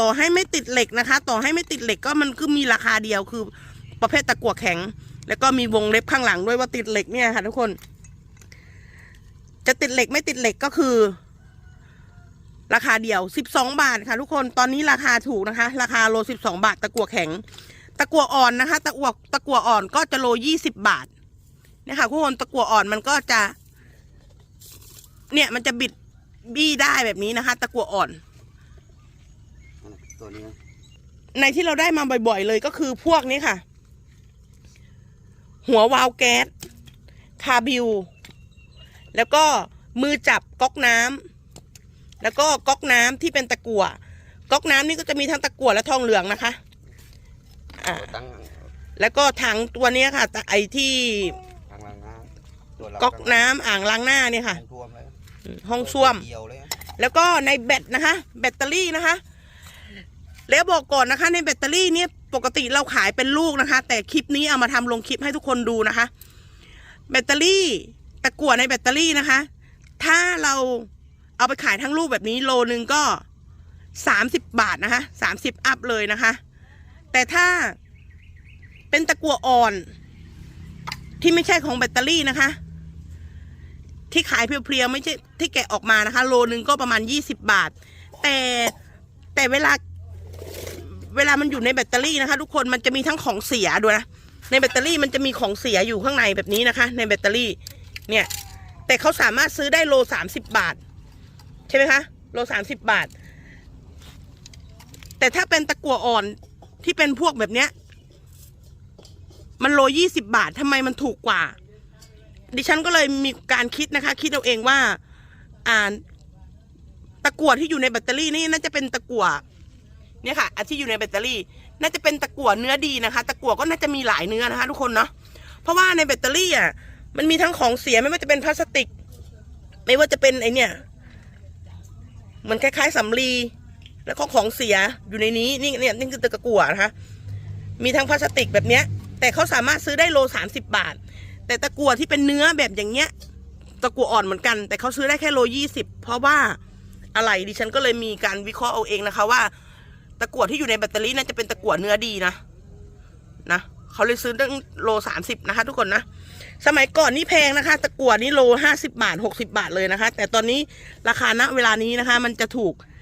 ต่อให้ไม่ติดเหล็กนะคะ ต่อให้ไม่ติดเหล็กก็มันก็มีราคาเดียวคือประเภทตะกั่วแข็ง แล้วก็มีวงเล็บข้างหลังด้วยว่าติดเหล็กเนี่ยค่ะทุกคน จะติดเหล็กไม่ติดเหล็กก็คือ ราคาเดียวสิบสองบาทค่ะ ทุกคนตอนนี้ราคาถูกนะคะ ราคาโลสิบสองบาท ตะกั่วแข็ง ตะกั่วอ่อนนะคะ ตะกั่วตะกั่วอ่อนก็จะโลยี่สิบบาทเนี่ยค่ะทุกคนตะกั่วอ่อนมันก็จะ เนี่ยมันจะบิดบี้ได้แบบนี้นะคะ ตะกั่วอ่อน ตัวนี้นะในที่เราได้มาบ่อยๆเลยก็คือพวกนี้ค่ะ หัววาล์วแก๊สคาบิว แล้วก็มือจับก๊อกน้ำแล้วก็ก๊อกน้ำที่เป็นตะกั่วก๊อกน้ำนี่ก็จะมีทั้งตะกั่วและทองเหลืองนะคะอ่าตัวตั้งแล้วก็ถังตัวเนี้ยค่ะแต่ไอที่ทางล่างน้ำตัวเราก๊อกน้ำอ่างล้างหน้าเนี่ยค่ะท่วมเลยอืมห้องส้วมเกี่ยวเลยแล้วก็ในแบตนะคะ แบตเตอรี่นะคะ แล้วบอกก่อนนะคะ ในแบตเตอรี่เนี่ยปกติเราขายเป็นลูกนะคะ แต่คลิปนี้เอามาทำลงคลิปให้ทุกคนดูนะคะ แบตเตอรี่ตะกั่วในแบตเตอรี่นะคะ ถ้าเราเอาไปขายทั้งลูกแบบนี้โลนึงก็สามสิบบาทนะคะสามสิบอัพเลยนะคะ แต่ถ้าเป็นตะกั่วอ่อน ที่ไม่ใช่ของแบตเตอรี่นะคะ ที่ขายเพลียวๆไม่ใช่ที่แกะออกมานะคะ โลนึงก็ประมาณยี่สิบบาท แต่แต่เวลา เวลามันอยู่ในแบตเตอรี่นะคะ ทุกคนมันจะมีทั้งของเสียด้วยนะในแบตเตอรี่มันจะมีของเสียอยู่ข้างในแบบนี้นะคะ ในแบตเตอรี่ เนี่ย แต่เขาสามารถซื้อได้โลสามสิบบาท ใช่ไหมคะ โลสามสิบบาท แต่ถ้าเป็นตะกั่วอ่อนที่เป็นพวกแบบเนี้ย มันโลยี่สิบบาททำไมมันถูกกว่า ดิฉันก็เลยมีการคิดนะคะ คิดเอาเองว่า อ่าตะกั่วที่อยู่ในแบตเตอรี่นี่น่าจะเป็นตะกั่ว เนี่ยค่ะที่อยู่ในแบตเตอรี่ น่าจะเป็นตะกั่วเนื้อดีนะคะ ตะกั่วก็น่าจะมีหลายเนื้อนะคะ ทุกคนเนาะเพราะว่าในแบตเตอรี่อะมันมีทั้งของเสียไม่ว่าจะเป็นพลาสติก ไม่ว่าจะเป็นไอเนี่ยเหมันคล้ายๆสำลีแล้วก็ของเสียอยู่ในนี้นี่เนี่ยนี่คือตะกั่วนะคะมีทั้งพลาสติกแบบเนี้ย แต่เขาสามารถซื้อได้โลสามสิบบาท แต่ตะกั่วที่เป็นเนื้อแบบอย่างเงี้ยตะกั่วอ่อนเหมือนกัน แต่เขาซื้อได้แค่โลยี่สิบเพราะว่าอะไรดิฉันก็เลยมีการวิเคราะห์เอาเองนะคะว่า ตะกั่วที่อยู่ในแบตเตอรี่น่าจะเป็นตะกั่วเนื้อดีนะ นะเขาเลยซื้อตั้งโลสามสิบนะคะ ทุกคนนะ สมัยก่อนนี่แพงนะคะ ตะกั่วนี่โลห้าสิบาทหกสิบาทเลยนะคะ แต่ตอนนี้ราคาณเวลานี้นะคะ มันจะถูก